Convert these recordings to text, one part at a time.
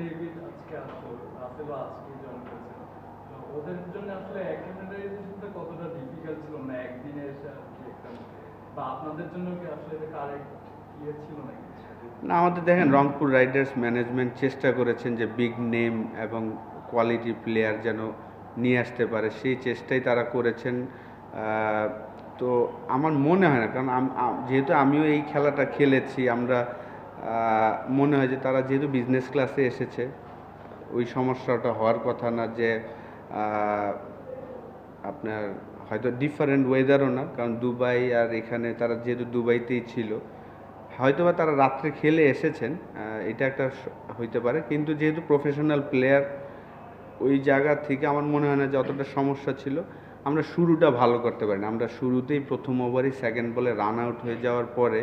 David আজকে আসলো রাসেলও আজকে জয়েন ওদের জন্য আসলে কতটা ডিফিকাল্ট ছিল? না একদিনে এসে আর কি একটা বা আপনাদের জন্য কি আসলে এটা কারেক্ট ইয়ে ছিল নাকি? না, আমাদের দেখেন, রংপুর রাইডার্স ম্যানেজমেন্ট চেষ্টা করেছেন যে বিগ নেম এবং কোয়ালিটি প্লেয়ার যেন নিয়ে আসতে পারে। সেই চেষ্টাই তারা করেছেন। তো আমার মনে হয় না, কারণ যেহেতু আমিও এই খেলাটা খেলেছি, আমরা মনে হয় যে তারা যেহেতু বিজনেস ক্লাসে এসেছে, ওই সমস্যাটা হওয়ার কথা না যে আপনার হয়তো ডিফারেন্ট ওয়েদারও না, কারণ দুবাই আর এখানে তারা যেহেতু দুবাইতেই ছিল হয়তো বা তারা রাত্রে খেলে এসেছেন এটা একটা হইতে পারে, কিন্তু যেহেতু প্রফেশনাল প্লেয়ার ওই জায়গা থেকে আমার মনে হয় না যে অতটা সমস্যা ছিল, আমরা শুরুটা ভালো করতে পারি না আমরা শুরুতেই প্রথম ওভারই সেকেন্ড বলে রান আউট হয়ে যাওয়ার পরে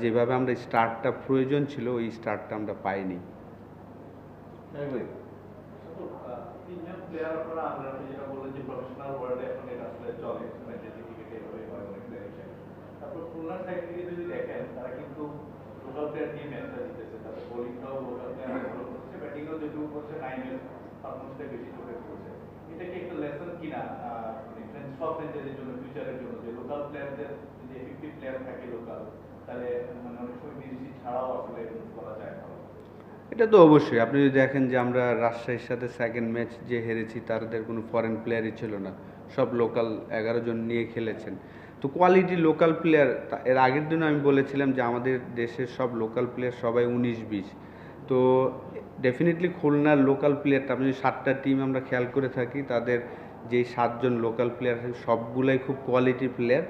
যেভাবে আমরা স্টার্টটা প্রয়োজন ছিল ওই স্টার্টটা আমরা পাইনি। এটা হয় কি একটা লেসন কিনা? মানে জন্য ফিউচারের জন্য যে লোকাল প্লেয়ারদের যদি এফেক্টিভ প্লেয়ার থাকে লোকাল মানে এটা তো অবশ্যই। আপনি যদি দেখেন যে আমরা রাজশাহীর সাথে সেকেন্ড ম্যাচ যে হেরেছি, তাদের কোনো ফরেন প্লেয়ারই ছিল না। সব লোকাল এগারো জন নিয়ে খেলেছেন। তো কোয়ালিটি লোকাল প্লেয়ার এর আগের দিনও আমি বলেছিলাম যে আমাদের দেশের সব লোকাল প্লেয়ার সবাই উনিশ বিশ। তো ডেফিনেটলি খুলনার লোকাল প্লেয়ারটা আপনি যদি সাতটা টিম আমরা খেয়াল করে থাকি, তাদের যেই সাতজন লোকাল প্লেয়ার সবগুলাই খুব কোয়ালিটি প্লেয়ার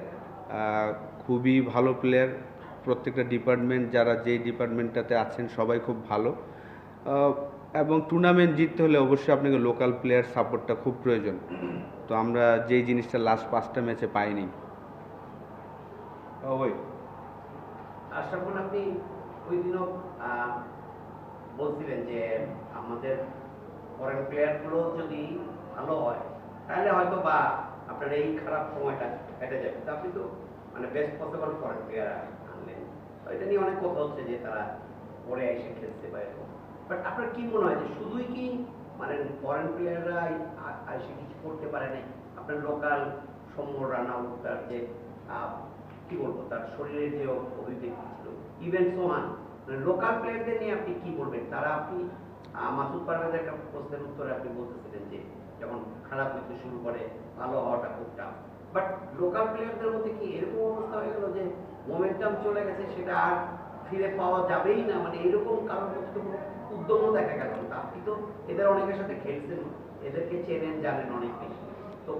খুবই ভালো প্লেয়ার প্রত্যেকটা ডিপার্টমেন্ট যারা যেই ডিপার্টমেন্টটাতে আছেন সবাই খুব ভালো। এবং টুর্নামেন্ট জিততে হলে অবশ্যই আপনাকে লোকাল প্লেয়ার সাপোর্টটা খুব প্রয়োজন। তো আমরা যেই জিনিসটা লাস্ট পাঁচটা ম্যাচে পাইনি। ওই। আশরাফুল আপনি ওই দিনও বলছিলেন যে আমাদের ফরেন প্লেয়ারগুলো যদি ভালো হয় তাহলে হয়তো বা আপনার এই খারাপ সময়টা কেটে যাবে। তো আপনি তো মানে বেস্ট পসিবল ফরেন প্লেয়ার আনলেন এটা নিয়ে অনেক কথা হচ্ছে যে তারা পরে এসে খেলতে পারে বাট আপনার কি মনে হয় যে শুধুই কি মানে ফরেন প্লেয়াররা এসে কিছু করতে পারে নাই? আপনার লোকাল সৌম্য রানা তার যে কি বলব, তার শরীরের যে অভিব্যক্তি ছিল ইভেন সোহান মানে লোকাল প্লেয়ারদের নিয়ে আপনি কি বলবেন? তারা আপনি মাসুদ পারভেজের একটা প্রশ্নের উত্তরে আপনি বলতেছিলেন যে, যখন খারাপ হইতে শুরু করে, ভালো হওয়াটা খুব টাফ বাট লোকাল প্লেয়ারদের মধ্যে কি এরকম অবস্থা হয়ে গেল যে মোমেন্টাম চলে গেছে, সেটা আর ফিরে পাওয়া যাবেই না? মানে এরকম কারোর মধ্যে কোনো উদ্যমও দেখা গেল। আপনি তো এদের অনেকের সাথে খেলছেন, এদেরকে চেনেন, জানেন অনেক বেশি। তো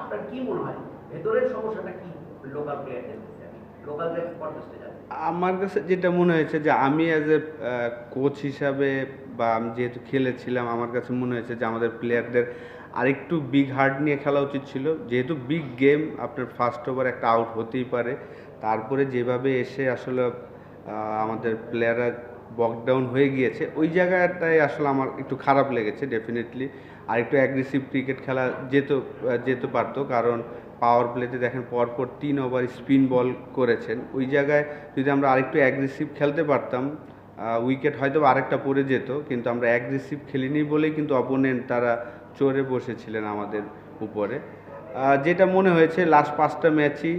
আপনার কি মনে হয়, ভেতরের সমস্যাটা কি লোকাল প্লেয়ারদের আমার কাছে যেটা মনে হয়েছে যে আমি অ্যাজ এ কোচ হিসাবে বা আমি যেহেতু খেলেছিলাম, আমার কাছে মনে হয়েছে যে আমাদের প্লেয়ারদের আরেকটু বিগ হার্ড নিয়ে খেলা উচিত ছিল। যেহেতু বিগ গেম আপনার ফার্স্ট ওভার একটা আউট হতেই পারে। তারপরে যেভাবে এসে আসলে আমাদের প্লেয়াররা বকডাউন হয়ে গিয়েছে, ওই জায়গাটায় আসলে আমার একটু খারাপ লেগেছে ডেফিনেটলি আর একটু অ্যাগ্রেসিভ ক্রিকেট খেলা যেত যেতে পারতো। কারণ পাওয়ার প্লেতে দেখেন পরপর তিন ওভার স্পিন বল করেছেন। ওই জায়গায় যদি আমরা আরেকটু অ্যাগ্রেসিভ খেলতে পারতাম উইকেট হয়তো আরেকটা পড়ে যেত, কিন্তু আমরা এক অ্যাগ্রেসিভ খেলিনি বলেই কিন্তু অপোনেন্ট তারা চড়ে বসেছিলেন আমাদের উপরে। যেটা মনে হয়েছে লাস্ট পাঁচটা ম্যাচই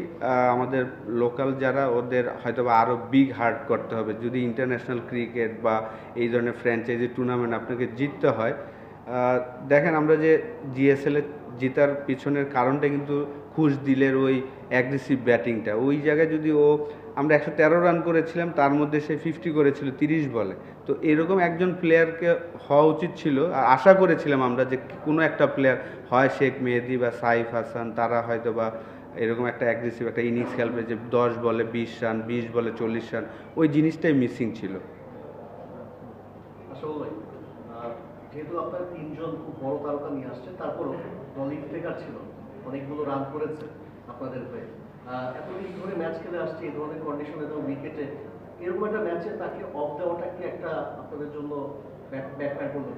আমাদের লোকাল যারা, ওদের হয়তো আরও বিগ হার্ট করতে হবে। যদি ইন্টারন্যাশনাল ক্রিকেট বা এই ধরনের ফ্র্যাঞ্চাইজি টুর্নামেন্ট আপনাকে জিততে হয় দেখেন আমরা যে জিএসএল জেতার পিছনের কারণটা কিন্তু খুশ দিলের ওই অ্যাগ্রেসিভ ব্যাটিংটা ওই জায়গায় যদি ও আমরা একশো তেরো রান করেছিলাম তার মধ্যে সে ফিফটি করেছিল তিরিশ বলে। তো এরকম একজন প্লেয়ারকে হওয়া উচিত ছিল। আর আশা করেছিলাম আমরা যে কোনো একটা প্লেয়ার হয় শেখ মেহেদি বা সাইফ হাসান তারা হয়তো বা এরকম একটা অ্যাগ্রেসিভ একটা ইনিংস খেলবে যে দশ বলে বিশ রান বিশ বলে চল্লিশ রান ওই জিনিসটাই মিসিং ছিল। আহ, যেহেতু আপনার তিনজন খুব বড় তারকা নিয়ে আসছে তারপরও টেকার ছিল অনেকগুলো রান করেছে আপনাদের হয়ে। এতদিন ধরে ম্যাচ খেলে আসছে, এই ধরনের কন্ডিশনে এবং উইকেটে এরকম একটা ম্যাচে তাকে অফ দেওয়াটা কি একটা আপনাদের জন্য করল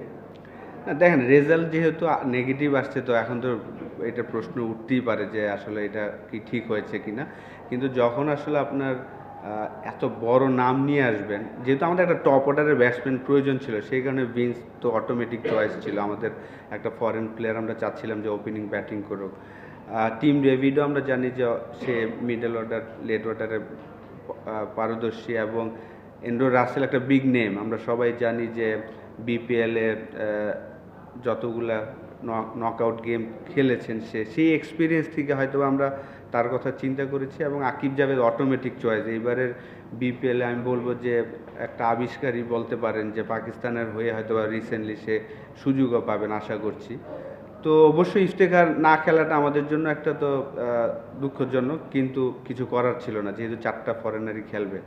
দেখেন রেজাল্ট যেহেতু নেগেটিভ আসছে, তো এখন তো এটা প্রশ্ন উঠতেই পারে যে আসলে এটা কি ঠিক হয়েছে কি না কিন্তু যখন আসলে আপনার এত বড় নাম নিয়ে আসবেন, যেহেতু আমাদের একটা টপ অর্ডারের ব্যাটসম্যান প্রয়োজন ছিল, সেই কারণে বিন্স তো অটোমেটিক চয়েস ছিল। আমাদের একটা ফরেন প্লেয়ার আমরা চাচ্ছিলাম যে ওপেনিং ব্যাটিং করুক। টিম ডেভিডও আমরা জানি যে সে মিডল অর্ডার লেট অর্ডারে পারদর্শী এবং এন্ড্রো রাসেল একটা বিগ নেম আমরা সবাই জানি যে বিপিএলে যতগুলা নকআউট গেম খেলেছেন সে, সেই এক্সপিরিয়েন্স থেকে হয়তো আমরা তার কথা চিন্তা করেছি এবং আকিব জাভেদ অটোমেটিক চয়েস এইবারের বিপিএলে আমি বলব যে একটা আবিষ্কারই বলতে পারেন যে পাকিস্তানের হয়ে হয়তো রিসেন্টলি সে সুযোগও পাবেন, আশা করছি। তো অবশ্যই স্টেকার না খেলাটা আমাদের জন্য একটা তো দুঃখজনক কিন্তু কিছু করার ছিল না, যেহেতু চারটা ফরেনারই খেলবে।